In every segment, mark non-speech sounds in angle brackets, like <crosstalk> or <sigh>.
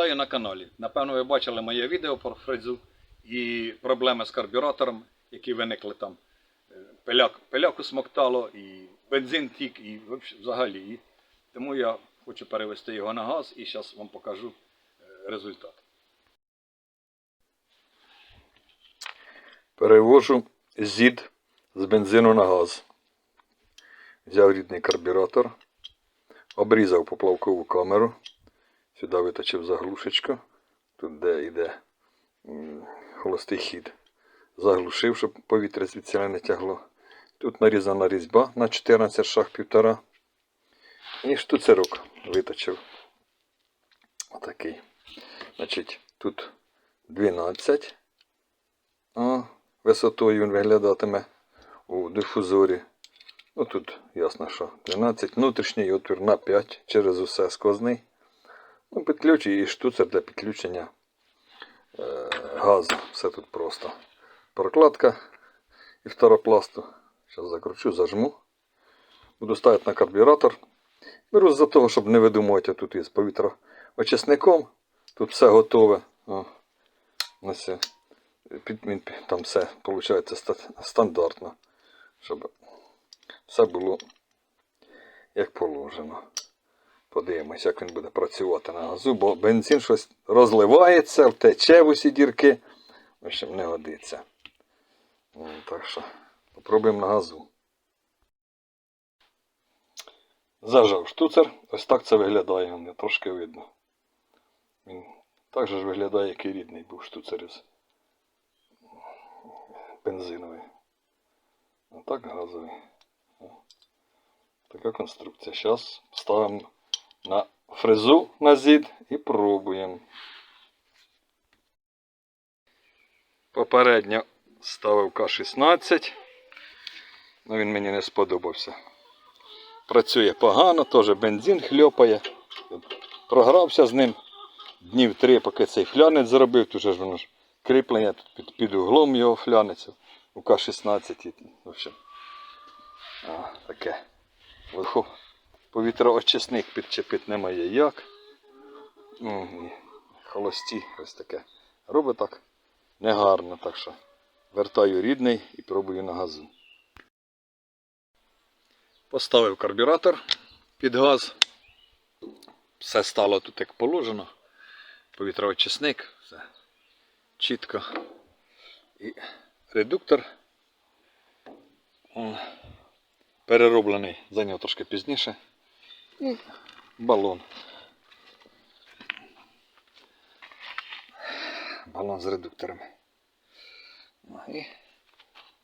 Вітаю на каналі. Напевно, ви бачили моє відео про фрезу і проблеми з карбюратором, які виникли там. Е, Пиляк, пиляку смоктало, і бензин тік, і взагалі. І тому я хочу перевести його на газ і зараз вам покажу е, результат. Перевожу зід з бензину на газ. Взяв рідний карбюратор, обрізав поплавкову камеру. Сюди виточив заглушечку. Тут де йде холостий хід. Заглушив, щоб повітря звідси не тягло. Тут нарізана різьба на 14 шаг півтора. І штуцерок виточив. Отакий. Значить, тут 12. А висотою він виглядатиме у дифузорі. Ну тут ясно, що 12. Внутрішній отвір на 5 через усе сквозний. Ну, і штуцер для підключення е, газу. Все тут просто. Прокладка і фторопласту. Зараз закручу, зажму. Буду ставити на карбюратор. Беру за того, щоб не видумувати тут із повітроочисником. Тут все готове. Там все виходить стандартно. Щоб все було як положено. Подивимось, як він буде працювати на газу, бо бензин щось розливається, втече в усі дірки. В общем, не годиться. Так що, попробуємо на газу. Зажав штуцер. Ось так це виглядає, не трошки видно. Він так же ж виглядає, як і рідний був штуцер із бензиновий. А так газовий. Така конструкція. Зараз ставимо на фрезу на зід і пробуємо. Попередньо ставив К-16. Ну він мені не сподобався. Працює погано, теж бензин хльопає. Програвся з ним днів три, поки цей флянець зробив, тут же ж воно ж кріплення під, під углом його флянеться у К-16. і, В общем, а, таке. Вверху повітроочисник підчепити немає як. Холості ось таке. Робить так негарно, так що вертаю рідний і пробую на газу. Поставив карбюратор під газ. Все стало тут як положено. Повітроочисник, все чітко. І редуктор перероблений, зайняв трошки пізніше. І балон. Балон з редукторами. Ну, І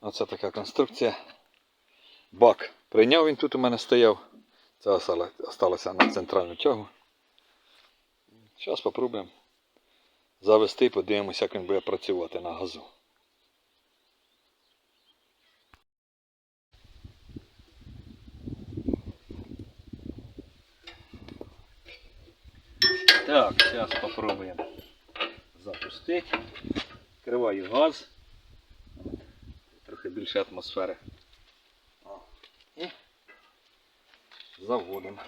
оце така конструкція. Бак прийняв він тут у мене стояв. Це осталося на центральну тягу. Зараз спробуємо завести і подивимося, як він буде працювати на газу. Так, зараз спробуємо запустити. Відкриваю газ. Трохи більше атмосфери. І заводимо.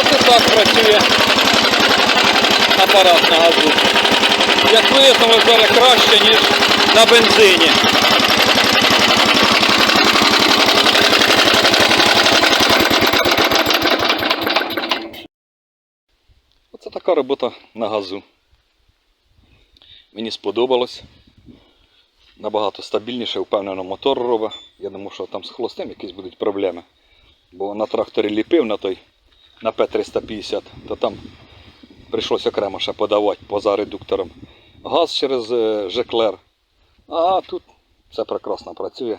Оце так працює апарат на газу. Як вияснилось, бере краще, ніж на бензині. Оце така робота на газу. Мені сподобалось. Набагато стабільніше, впевнено, мотор робить. Я думав, що там з холостим якісь будуть проблеми. Бо на тракторі ліпив на той на П350, то там прийшлось окремо ще подавати поза редуктором. Газ через е, Жеклер. А тут все прекрасно працює.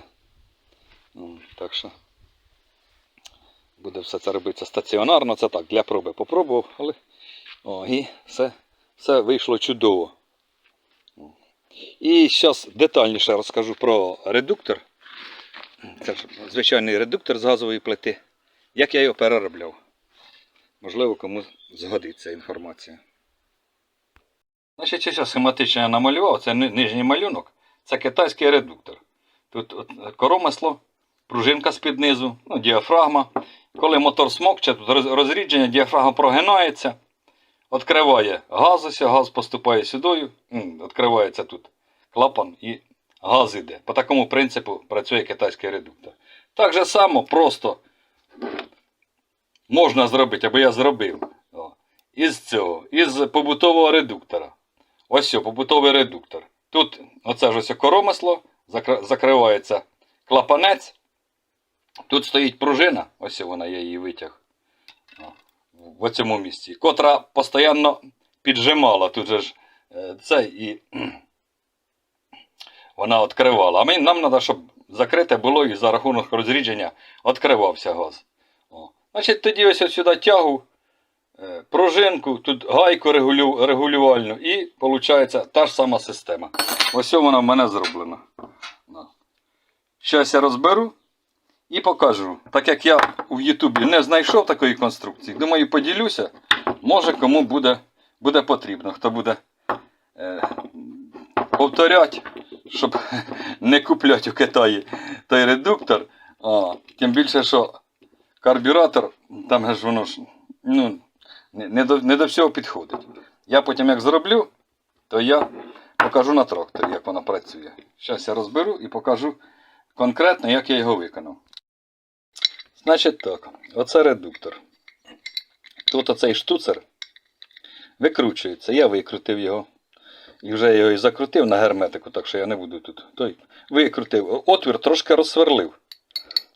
Так що буде все це робитися стаціонарно, це так, для проби попробував, але о, і все, все вийшло чудово. І зараз детальніше розкажу про редуктор. Це ж звичайний редуктор з газової плити. Як я його переробляв? Можливо, комусь згодиться інформація. Значить, ще схематично я намалював, це нижній малюнок. Це китайський редуктор. Тут е, коромисло, пружинка з-під низу, ну, діафрагма. Коли мотор смокче, тут розрідження, діафрагма прогинається, відкриває газ, ось газ поступає сюди, відкривається тут клапан і газ іде. По такому принципу працює китайський редуктор. Так же само просто можна зробити, або я зробив. О, із цього, із побутового редуктора. Ось що, побутовий редуктор. Тут оце ж ось коромисло, закривається клапанець. Тут стоїть пружина, ось вона, я її витяг. О, В цьому місці, котра постійно піджимала. Тут же ж е, це і <clears throat> вона відкривала. А мені, нам треба, щоб закрите було і за рахунок розрідження відкривався газ. Значить, тоді ось сюди тягу, е, пружинку, тут гайку регулю, регулювальну і виходить та ж сама система. Ось вона в мене зроблена. Зараз я розберу і покажу. Так як я в Ютубі не знайшов такої конструкції, думаю, поділюся. Може кому буде, буде потрібно, хто буде е, повторяти, щоб <laughs> не купляти у Китаї той редуктор. А, тим більше, що карбюратор, там ж воно ж ну, не, до, не до всього підходить. Я потім як зроблю, то я покажу на тракторі, як воно працює. Зараз я розберу і покажу конкретно, як я його виконав. Значить так, оце редуктор. Тут оцей штуцер викручується. Я викрутив його. І вже його і закрутив на герметику, так що я не буду тут. Той викрутив. Отвір трошки розсверлив.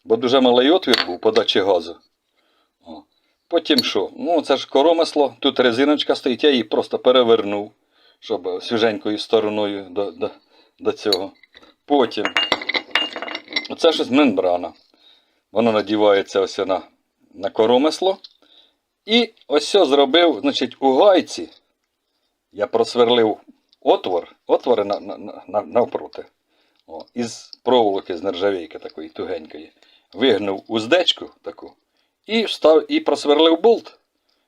Бо дуже малий отвір був подачі газу. О. Потім що? Ну, це ж коромисло, тут резиночка стоїть, я її просто перевернув, щоб свіженькою стороною до, до, до цього. Потім. Оце щось мембрана. Воно надівається ось на, на коромисло. І ось що зробив, значить, у гайці я просверлив отвор, отвори на, на, на- навпроти. О, із проволоки з нержавійки такої тугенької. Вигнув уздечку таку і встав, і просверлив болт.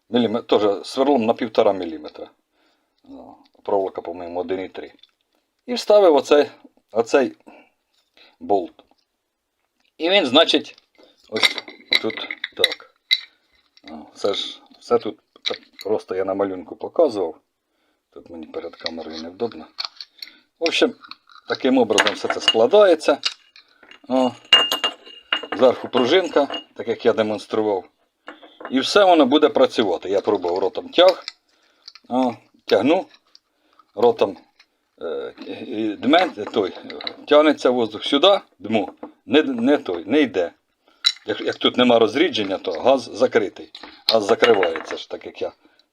Міліме- сверлом на півтора міліметра. Проволока, по-моєму, 1,3. І вставив оцей, оцей болт. І він, значить, ось тут так. О, Це ж все тут просто я на малюнку показував. Тут мені перед камерою невдобно. В общем, таким образом все це складається. О, зверху пружинка, так як я демонстрував. І все воно буде працювати. Я пробував ротом тяг. О, тягну. Ротом е, дме, той, тягнеться воздух сюди, дму. Не, не той, не йде. Як, як тут нема розрідження, то газ закритий. Газ закривається ж, так як я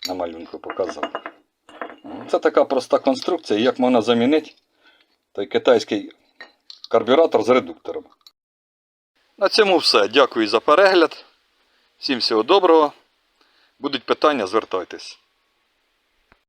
на малюнку показав. Це така проста конструкція, як можна замінити той китайський карбюратор з редуктором. На цьому все. Дякую за перегляд. Всім всього доброго. Будуть питання, звертайтесь.